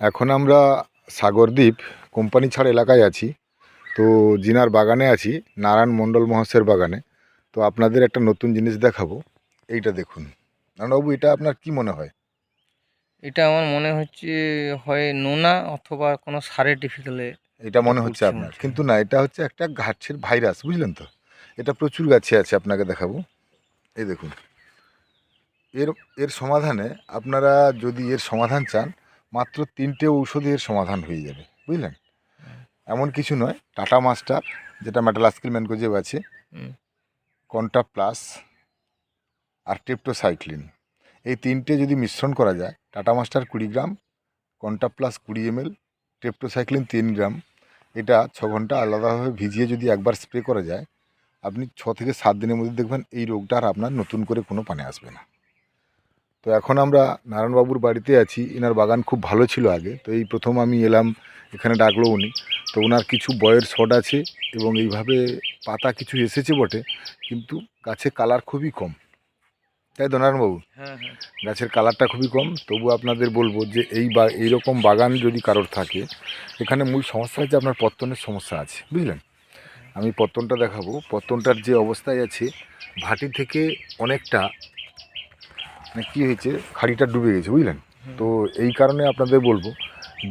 এখন আমরা সাগরদ্বীপ কোম্পানি ছাড় এলাকায় আছি। তো জিনার বাগানে আছি নারায়ণ মণ্ডল মহাশয়ের বাগানে। তো আপনাদের একটা নতুন জিনিস দেখাবো এইটা দেখুন। নারায়ণবাবু এটা আপনার কি মনে হয়? এটা আমার মনে হচ্ছে হয় নোনা অথবা কোনো সারের ডিফিকালে এটা মনে হচ্ছে আপনার। কিন্তু না এটা হচ্ছে একটা গাছের ভাইরাস বুঝলেন তো? এটা প্রচুর গাছে আছে আপনাকে দেখাবো। এই দেখুন। এর এর সমাধানে আপনারা যদি এর সমাধান চান মাত্র তিনটে ঔষধে এর সমাধান হয়ে যাবে বুঝলেন? এমন কিছু নয় টাটা মাস্টার যেটা মেটালাস্কিল ম্যানকোজেব আছে কন্টা প্লাস আর টেপটোসাইক্লিন এই তিনটে যদি মিশ্রণ করা যায় টাটা মাস্টার কুড়ি গ্রাম কন্টা প্লাস কুড়ি এমএল টেপটোসাইক্লিন তিন গ্রাম এটা ছ ঘণ্টা আলাদাভাবে ভিজিয়ে যদি একবার স্প্রে করা যায় আপনি ছ থেকে সাত দিনের মধ্যে দেখবেন এই রোগটা আর আপনার নতুন করে কোনো পানে আসবে না। তো এখন আমরা নারায়ণবাবুর বাড়িতে আছি। এনার বাগান খুব ভালো ছিল আগে। তো এই প্রথম আমি এলাম এখানে ডাকলো উনি। তো ওনার কিছু বয়ের শট আছে এবং এইভাবে পাতা কিছু এসেছে বটে কিন্তু গাছের কালার খুবই কম। তাই তো নারায়ণবাবু? হ্যাঁ হ্যাঁ। গাছের কালারটা খুবই কম। তবু আপনাদের বলব যে এই বা এইরকম বাগান যদি কারোর থাকে এখানে মূল সমস্যা হচ্ছে আপনার পত্তনের সমস্যা আছে। বুঝলেন? আমি পত্তনটা দেখাবো। পত্তনটার যে অবস্থায় আছে ভাটি থেকে অনেকটা কী হয়েছে? খাড়িটা ডুবে গেছে, বুঝলেন? তো এই কারণে আপনাদের বলব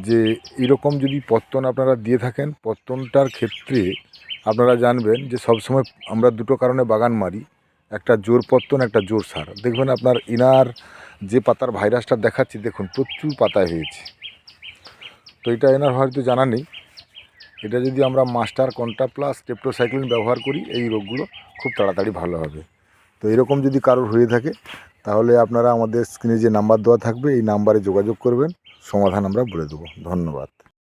যে, এরকম যদি পত্তন আপনারা দিয়ে থাকেন, পত্তনটার ক্ষেত্রে আপনারা জানবেন যে, সবসময় আমরা দুটো কারণে বাগান মারি। একটা জোর পত্তন, একটা জোর সার। দেখবেন আপনার ইনার যে পাতার ভাইরাসটা দেখাচ্ছি, দেখুন, প্রচুর পাতায় হয়েছে। তো এটা এনার হয়তো জানা নেই। এটা যদি আমরা মাস্টার কন্টা প্লাস টেপ্টোসাইক্লিন ব্যবহার করি, এই রোগগুলো খুব তাড়াতাড়ি ভালো হবে। তো এরকম যদি কারোর হয়ে থাকে, তাহলে আপনারা আমাদের স্ক্রিনে যে নাম্বার দেওয়া থাকবে, এই নাম্বারে যোগাযোগ করবেন। সমাধান আমরা বলে দেবো। ধন্যবাদ।